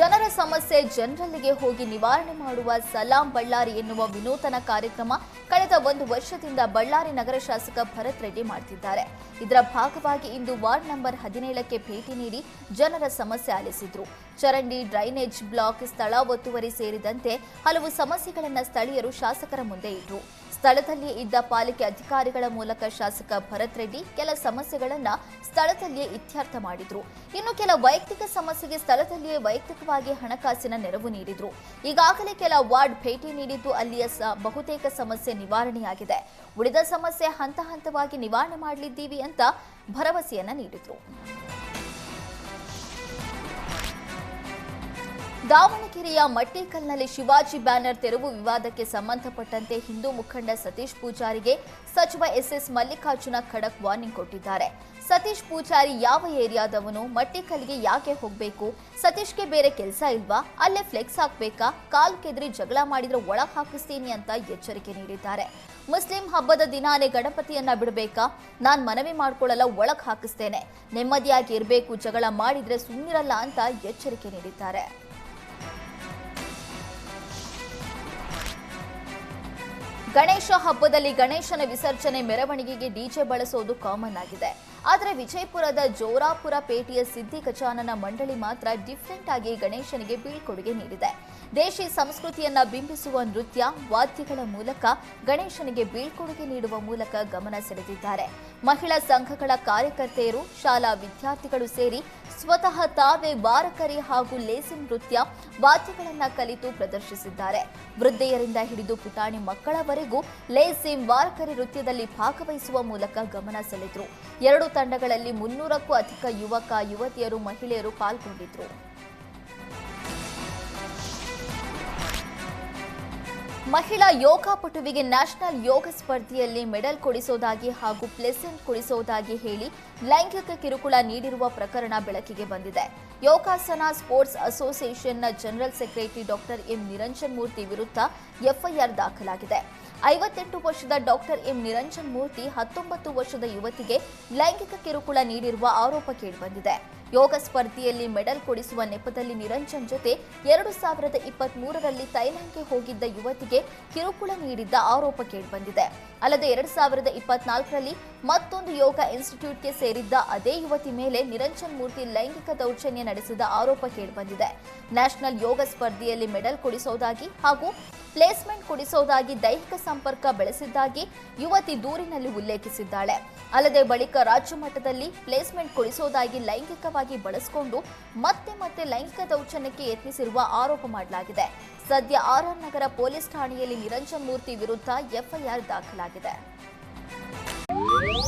ಜನರ ಸಮಸ್ಯೆ ಜನರಲ್ಲಿಗೆ ಹೋಗಿ ನಿವಾರಣೆ ಮಾಡುವ ಸಲಾಂ ಬಳ್ಳಾರಿ ಎನ್ನುವ ವಿನೂತನ ಕಾರ್ಯಕ್ರಮ ಕಳೆದ ಒಂದು ವರ್ಷದಿಂದ ಬಳ್ಳಾರಿ ನಗರ ಶಾಸಕ ಭರತ್ ರೆಡ್ಡಿ ಮಾಡ್ತಿದ್ದಾರೆ. ಇದರ ಭಾಗವಾಗಿ ಇಂದು ವಾರ್ಡ್ ನಂಬರ್ ಹದಿನೇಳಕ್ಕೆ ಭೇಟಿ ನೀಡಿ ಜನರ ಸಮಸ್ಯೆ ಆಲಿಸಿದ್ರು. ಚರಂಡಿ, ಡ್ರೈನೇಜ್ ಬ್ಲಾಕ್ ಸ್ಥಳ ಒತ್ತುವರಿ ಸೇರಿದಂತೆ ಹಲವು ಸಮಸ್ಯೆಗಳನ್ನು ಸ್ಥಳೀಯರು ಶಾಸಕರ ಮುಂದೆ ಇಟ್ರು. ಸ್ಥಳದಲ್ಲಿಯೇ ಇದ್ದ ಪಾಲಿಕೆ ಅಧಿಕಾರಿಗಳ ಮೂಲಕ ಶಾಸಕ ಭರತ್ ರೆಡ್ಡಿ ಕೆಲ ಸಮಸ್ಯೆಗಳನ್ನ ಸ್ಥಳದಲ್ಲಿಯೇ ಇತ್ಯರ್ಥ ಮಾಡಿದ್ರು. ಇನ್ನು ಕೆಲ ವೈಯಕ್ತಿಕ ಸಮಸ್ಯೆಗೆ ಸ್ಥಳದಲ್ಲಿಯೇ ವೈಯಕ್ತಿಕವಾಗಿ ಹಣಕಾಸಿನ ನೆರವು ನೀಡಿದ್ರು. ಈಗಾಗಲೇ ಕೆಲ ವಾರ್ಡ್ ಭೇಟಿ ನೀಡಿದ್ದು ಅಲ್ಲಿಯ ಬಹುತೇಕ ಸಮಸ್ಯೆ ನಿವಾರಣೆಯಾಗಿದೆ. ಉಳಿದ ಸಮಸ್ಯೆ ಹಂತ ಹಂತವಾಗಿ ನಿವಾರಣೆ ಮಾಡಲಿದ್ದೀವಿ ಅಂತ ಭರವಸೆಯನ್ನ ನೀಡಿದ್ರು. ದಾವಣಗೆರೆಯ ಮಟ್ಟೇಕಲ್ನಲ್ಲಿ ಶಿವಾಜಿ ಬ್ಯಾನರ್ ತೆರವು ವಿವಾದಕ್ಕೆ ಸಂಬಂಧಪಟ್ಟಂತೆ ಹಿಂದೂ ಮುಖಂಡ ಸತೀಶ್ ಪೂಜಾರಿಗೆ ಸಚಿವ ಎಸ್ಎಸ್ ಮಲ್ಲಿಕಾರ್ಜುನ ಖಡಕ್ ವಾರ್ನಿಂಗ್ ಕೊಟ್ಟಿದ್ದಾರೆ. ಸತೀಶ್ ಪೂಜಾರಿ ಯಾವ ಏರಿಯಾದವನು ಮಟ್ಟೇಕಲ್ಗೆ ಯಾಕೆ ಹೋಗಬೇಕು, ಸತೀಶ್ಗೆ ಬೇರೆ ಕೆಲಸ ಇಲ್ವಾ, ಅಲ್ಲೇ ಫ್ಲೆಕ್ಸ್ ಹಾಕ್ಬೇಕಾ, ಕಾಲ್ ಕೆದರಿ ಜಗಳ ಮಾಡಿದ್ರೆ ಒಳ ಹಾಕಿಸ್ತೀನಿ ಅಂತ ಎಚ್ಚರಿಕೆ ನೀಡಿದ್ದಾರೆ. ಮುಸ್ಲಿಂ ಹಬ್ಬದ ದಿನಾನೇ ಗಣಪತಿಯನ್ನ ಬಿಡಬೇಕಾ, ನಾನು ಮನವಿ ಮಾಡ್ಕೊಳ್ಳಲ್ಲ ಒಳಗ್ ಹಾಕಿಸ್ತೇನೆ. ನೆಮ್ಮದಿಯಾಗಿ ಇರಬೇಕು, ಜಗಳ ಮಾಡಿದ್ರೆ ಸುಮ್ಮನಿರಲ್ಲ ಅಂತ ಎಚ್ಚರಿಕೆ ನೀಡಿದ್ದಾರೆ. ಗಣೇಶ ಹಬ್ಬದಲ್ಲಿ ಗಣೇಶನ ವಿಸರ್ಜನೆ ಮೆರವಣಿಗೆಗೆ ಡಿಜೆ ಬಳಸೋದು ಕಾಮನ್ ಆಗಿದೆ. ಆದರೆ ವಿಜಯಪುರದ ಜೋರಾಪುರ ಪೇಟೆಯ ಸಿದ್ದಿ ಗಜಾನನ ಮಂಡಳಿ ಮಾತ್ರ ಡಿಫ್ರೆಂಟ್ ಆಗಿ ಗಣೇಶನಿಗೆ ಬೀಳ್ಕೊಡುಗೆ ನೀಡಿದೆ. ದೇಶಿ ಸಂಸ್ಕೃತಿಯನ್ನ ಬಿಂಬಿಸುವ ನೃತ್ಯ, ವಾದ್ಯಗಳ ಮೂಲಕ ಗಣೇಶನಿಗೆ ಬೀಳ್ಕೊಡುಗೆ ನೀಡುವ ಮೂಲಕ ಗಮನ ಸೆಳೆದಿದ್ದಾರೆ. ಮಹಿಳಾ ಸಂಘಗಳ ಕಾರ್ಯಕರ್ತೆಯರು, ಶಾಲಾ ವಿದ್ಯಾರ್ಥಿಗಳು ಸೇರಿ ಸ್ವತಃ ತಾವೇ ವಾರಕರಿ ಹಾಗೂ ಲೇಸಿ ನೃತ್ಯ, ವಾದ್ಯಗಳನ್ನ ಕಲಿತು ಪ್ರದರ್ಶಿಸಿದ್ದಾರೆ. ವೃದ್ಧೆಯರಿಂದ ಹಿಡಿದು ಪುಟಾಣಿ ಮಕ್ಕಳವರೆಗೂ ಲೇಸಿಂ ವಾರಕರಿ ನೃತ್ಯದಲ್ಲಿ ಭಾಗವಹಿಸುವ ಮೂಲಕ ಗಮನ ಸೆಳೆದರು. ಎರಡು ತಂಡಗಳಲ್ಲಿ ಮುನ್ನೂರಕ್ಕೂ ಅಧಿಕ ಯುವಕ ಯುವತಿಯರು ಮಹಿಳೆಯರು ಪಾಲ್ಗೊಂಡಿದ್ರು. ಮಹಿಳಾ ಯೋಗಾಪಟುವಿಗೆ ನ್ಯಾಷನಲ್ ಯೋಗ ಸ್ಪರ್ಧೆಯಲ್ಲಿ ಮೆಡಲ್ ಕೊಡಿಸೋದಾಗಿ ಹಾಗೂ ಪ್ಲೆಸೆಂಟ್ ಕೊಡಿಸೋದಾಗಿ ಹೇಳಿ ಲೈಂಗಿಕ ಕಿರುಕುಳ ನೀಡಿರುವ ಪ್ರಕರಣ ಬೆಳಕಿಗೆ ಬಂದಿದೆ. Yogasana sports ಅಸೋಸಿಯೇಷನ್ನ general secretary doctor M Niranjan Murthy ವಿರುದ್ಧ ಎಫ್ಐಆರ್ ದಾಖಲಾಗಿದೆ. ಐವತ್ತೆಂಟು ವರ್ಷದ ಡಾಕ್ಟರ್ ಎಂ ನಿರಂಜನ್ ಮೂರ್ತಿ ಹತ್ತೊಂಬತ್ತು ವರ್ಷದ ಯುವತಿಗೆ ಲೈಂಗಿಕ ಕಿರುಕುಳ ನೀಡಿರುವ ಆರೋಪ ಕೇಳಿಬಂದಿದೆ ಯೋಗ ಸ್ಪರ್ಧೆಯಲ್ಲಿ ಮೆಡಲ್ ಕೊಡಿಸುವ ನೆಪದಲ್ಲಿ ನಿರಂಜನ್ ಜೊತೆ ಎರಡು ಸಾವಿರದ ಇಪ್ಪತ್ತ್ ಮೂರರಲ್ಲಿ ಥೈಲ್ಯಾಂಡ್ಗೆ ಹೋಗಿದ್ದ ಯುವತಿಗೆ ಕಿರುಕುಳ ನೀಡಿದ್ದ ಆರೋಪ ಕೇಳಿಬಂದಿದೆ ಅಲ್ಲದೆ ಎರಡು ಸಾವಿರದ ಇಪ್ಪತ್ನಾಲ್ಕರಲ್ಲಿ ಮತ್ತೊಂದು ಯೋಗ ಇನ್ಸ್ಟಿಟ್ಯೂಟ್ಗೆ ಸೇರಿದ್ದ ಅದೇ ಯುವತಿ ಮೇಲೆ ನಿರಂಜನ್ ಮೂರ್ತಿ ಲೈಂಗಿಕ ದೌರ್ಜನ್ಯ ನಡೆಸಿದ ಆರೋಪ ಕೇಳಿಬಂದಿದೆ. ನ್ಯಾಷನಲ್ ಯೋಗ ಸ್ಪರ್ಧೆಯಲ್ಲಿ ಮೆಡಲ್ ಕೊಡಿಸೋದಾಗಿ ಹಾಗೂ ಪ್ಲೇಸ್ಮೆಂಟ್ ಕೊಡಿಸೋದಾಗಿ ದೈಹಿಕ ಸಂಪರ್ಕ ಬೆಳೆಸಿದ್ದಾಗಿ ಯುವತಿ ದೂರಿನಲ್ಲಿ ಉಲ್ಲೇಖಿಸಿದ್ದಾಳೆ. ಅಲ್ಲದೆ ಬಳಿಕ ರಾಜ್ಯ ಮಟ್ಟದಲ್ಲಿ ಪ್ಲೇಸ್ಮೆಂಟ್ ಕೊಡಿಸೋದಾಗಿ ಲೈಂಗಿಕವಾಗಿ ಬಳಸಿಕೊಂಡು ಮತ್ತೆ ಮತ್ತೆ ಲೈಂಗಿಕ ದೌರ್ಜನ್ಯಕ್ಕೆ ಯತ್ನಿಸಿರುವ ಆರೋಪ ಮಾಡಲಾಗಿದೆ. ಸದ್ಯ ಆರ್ ಆರ್ ನಗರ ಪೊಲೀಸ್ ಠಾಣೆಯಲ್ಲಿ ನಿರಂಜನ್ ಮೂರ್ತಿ ವಿರುದ್ಧ ಎಫ್ಐಆರ್ ದಾಖಲಾಗಿದೆ.